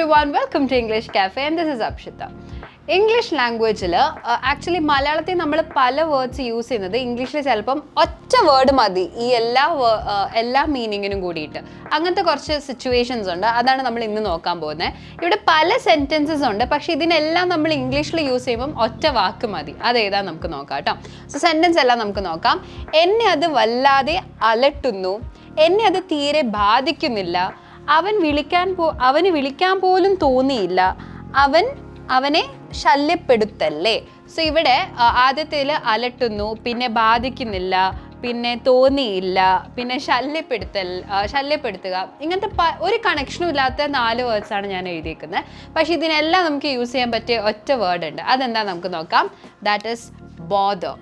Every welcome to English cafe and this is Apshitha English ലാംഗ്വേജിൽ actually മലയാളത്തിൽ നമ്മൾ പല വേർഡ്സ് യൂസ് ചെയ്യുന്നത് ഇംഗ്ലീഷിൽ ചിലപ്പം ഒറ്റ വേർഡ് മതി ഈ എല്ലാ എല്ലാ മീനിങ്ങിനും കൂടിയിട്ട്. അങ്ങനത്തെ കുറച്ച് സിറ്റുവേഷൻസ് ഉണ്ട് അതാണ് നമ്മൾ ഇന്ന് നോക്കാൻ പോകുന്നത് ഇവിടെ പല സെന്റൻസസ് ഉണ്ട് പക്ഷേ ഇതിനെല്ലാം നമ്മൾ ഇംഗ്ലീഷിൽ യൂസ് ചെയ്യുമ്പം ഒറ്റ വാക്ക് മതി. അതേതാ നമുക്ക് നോക്കാം കേട്ടോ. സോ സെന്റൻസ് എല്ലാം നമുക്ക് നോക്കാം. എന്നെ അത് വല്ലാതെ അലട്ടുന്നു എന്നെ അത് തീരെ ബാധിക്കുന്നില്ല അവൻ വിളിക്കാൻ പോ അവന് വിളിക്കാൻ പോലും തോന്നിയില്ല. അവൻ അവനെ ശല്യപ്പെടുത്തല്ലേ? സോ ഇവിടെ ആദ്യത്തിൽ അലട്ടുന്നു പിന്നെ ബാധിക്കുന്നില്ല പിന്നെ തോന്നിയില്ല പിന്നെ ശല്യപ്പെടുത്തൽ ശല്യപ്പെടുത്തുക. ഇങ്ങനത്തെ പ- ഒരു കണക്ഷനും ഇല്ലാത്ത നാല് വേർഡ്സാണ് ഞാൻ എഴുതിയിരിക്കുന്നത് പക്ഷേ ഇതിനെല്ലാം നമുക്ക് യൂസ് ചെയ്യാൻ പറ്റിയ ഒറ്റ വേർഡ് ഉണ്ട്. അതെന്താ നമുക്ക് നോക്കാം. That is bother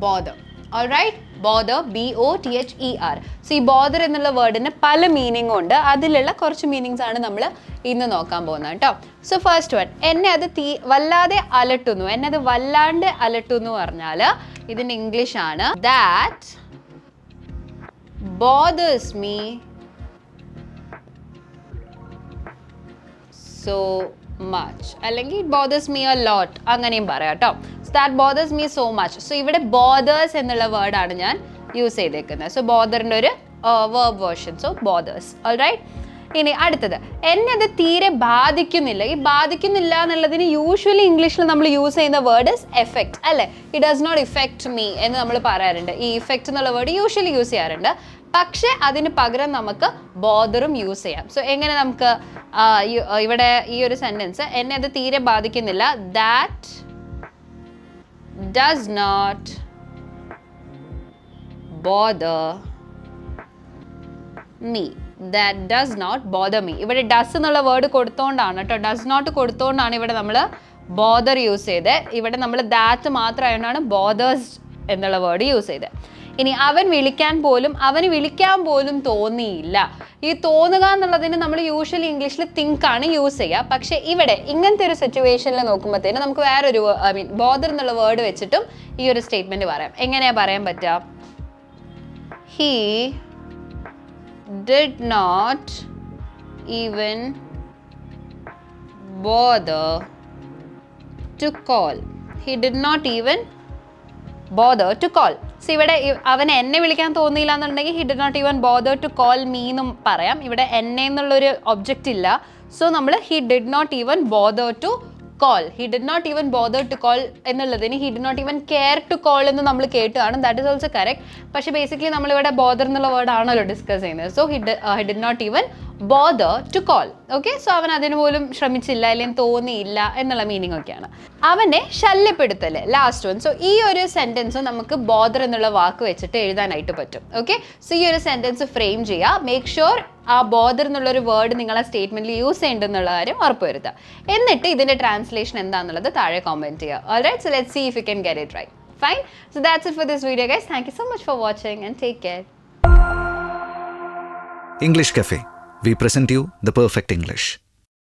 bother alright bother B O T H E R so ഈ ബോധർ എന്നുള്ള വേർഡിന് പല മീനിങ്ങും ഉണ്ട്. അതിലുള്ള കുറച്ച് മീനിങ്സ് ആണ് നമ്മൾ ഇന്ന് നോക്കാൻ പോകുന്നത് കേട്ടോ സോ ഫസ്റ്റ് വൺ എന്നെ അത് തീ വല്ലാതെ അലട്ടുന്നു. എന്നെ അത് വല്ലാണ്ട് അലട്ടുന്നു പറഞ്ഞാൽ ഇതിന്റെ ഇംഗ്ലീഷ് ആണ് that bothers me so much അല്ലെങ്കിൽ ബോദേഴ്സ് മീ എ ലോട്ട് അങ്ങനെയും പറയാം കേട്ടോ that bothers me so much so ഇവിടെ ബോദേഴ്സ് എന്നുള്ള വേർഡാണ് ഞാൻ യൂസ് ചെയ്തേക്കുന്നത്. സോ ബോദറിന്റെ ഒരു verb version so bothers all right ഇനി അടുത്തത്. എന്നെ അത് തീരെ ബാധിക്കുന്നില്ല. ഈ ബാധിക്കുന്നില്ല എന്നുള്ളതിന് യൂഷ്വലി ഇംഗ്ലീഷിൽ നമ്മൾ യൂസ് ചെയ്യുന്ന വേർഡ് ഇസ് എഫക്റ്റ് അല്ലേ? It does not effect me എന്ന് നമ്മൾ പറയാറുണ്ട്. ഈ ഇഫക്റ്റ് എന്നുള്ള വേർഡ് യൂഷ്വലി യൂസ് ചെയ്യാറുണ്ട്. പക്ഷേ അതിന് പകരം നമുക്ക് ബോദറും യൂസ് ചെയ്യാം. സോ എങ്ങനെ നമുക്ക് ഇവിടെ ഈ ഒരു സെന്റൻസ് എന്നെ അത് തീരെ ബാധിക്കുന്നില്ല. That does not bother me. That does not bother me ഇവിടെ ഡസ് എന്നുള്ള വേർഡ് കൊടുത്തോണ്ടാണ് കേട്ടോ. ഡസ് നോട്ട് കൊടുത്തോണ്ടാണ് ഇവിടെ നമ്മൾ ബോദർ യൂസ് ചെയ്തത് ഇവിടെ നമ്മൾ ദാറ്റ് മാത്രമായതുകൊണ്ടാണ് ബോദേഴ്സ് എന്നുള്ള വേർഡ് യൂസ് ചെയ്തത് ഇനി അവൻ വിളിക്കാൻ പോലും അവന് വിളിക്കാൻ പോലും തോന്നിയില്ല. ഈ തോന്നുക എന്നുള്ളതിന് നമ്മൾ യൂഷ്വലി ഇംഗ്ലീഷിൽ തിങ്ക് ആണ് യൂസ് ചെയ്യുക. പക്ഷേ ഇവിടെ ഇങ്ങനത്തെ ഒരു സിറ്റുവേഷനിൽ നോക്കുമ്പോഴത്തേന് നമുക്ക് വേറൊരു ഐ മീൻ ബോദർ എന്നുള്ള വേർഡ് വെച്ചിട്ടും ഈ ഒരു സ്റ്റേറ്റ്മെന്റ് പറയാം. എങ്ങനെയാ പറയാൻ പറ്റുക he did not even bother to call he did not even bother to call. So ഇവിടെ അവൻ എന്നെ വിളിക്കാൻ തോന്നിയില്ല എന്നുണ്ടെങ്കിൽ he did not even bother to call me എന്നും പറയാം. ഇവിടെ എന്നെ എന്നുള്ളൊരു ഒബ്ജക്റ്റ് ഇല്ല. സോ നമ്മൾ he did not even bother to call he did not even bother to call എന്നുള്ളതിന് he did not even care to call എന്ന് നമ്മൾ കേട്ടാണ് ദാറ്റ് ഇസ് ഓൾസോ കറക്റ്റ് പക്ഷേ ബേസിക്കലി നമ്മളിവിടെ ബോദർ എന്നുള്ള വേർഡ് ആണല്ലോ ഡിസ്കസ് ചെയ്യുന്നത്. So he he did not even bother to call okay so അവൻ അതിന് പോലും ശ്രമിച്ചില്ല അല്ലെങ്കിൽ തോന്നിയില്ല എന്നുള്ള മീനിങ് ഒക്കെയാണ്. അവനെ ശല്യപ്പെടുത്തൽ. ലാസ്റ്റ് വൺ സോ ഈ ഒരു സെന്റൻസ് നമുക്ക് ബോദർ എന്നുള്ള വാക്ക് വെച്ചിട്ട് എഴുതാനായിട്ട് പറ്റും. ഓക്കെ സോ ഈ ഒരു സെന്റൻസ് ഫ്രെയിം ചെയ്യുക. മേക്ക് ഷുവർ ആ ബോദർ എന്നുള്ളൊരു വേർഡ് നിങ്ങൾ ആ സ്റ്റേറ്റ്മെന്റിൽ യൂസ് ചെയ്യേണ്ടെന്നുള്ള കാര്യം ഉറപ്പുവരുത്തുക എന്നിട്ട് ഇതിന്റെ ട്രാൻസ്ലേഷൻ എന്താണെന്നുള്ളത് താഴെ കോമെന്റ് ചെയ്യുക alright so let see if you can get it right fine so that's for this video guys thank you so much for watching and take care English Cafe. We present you the perfect English.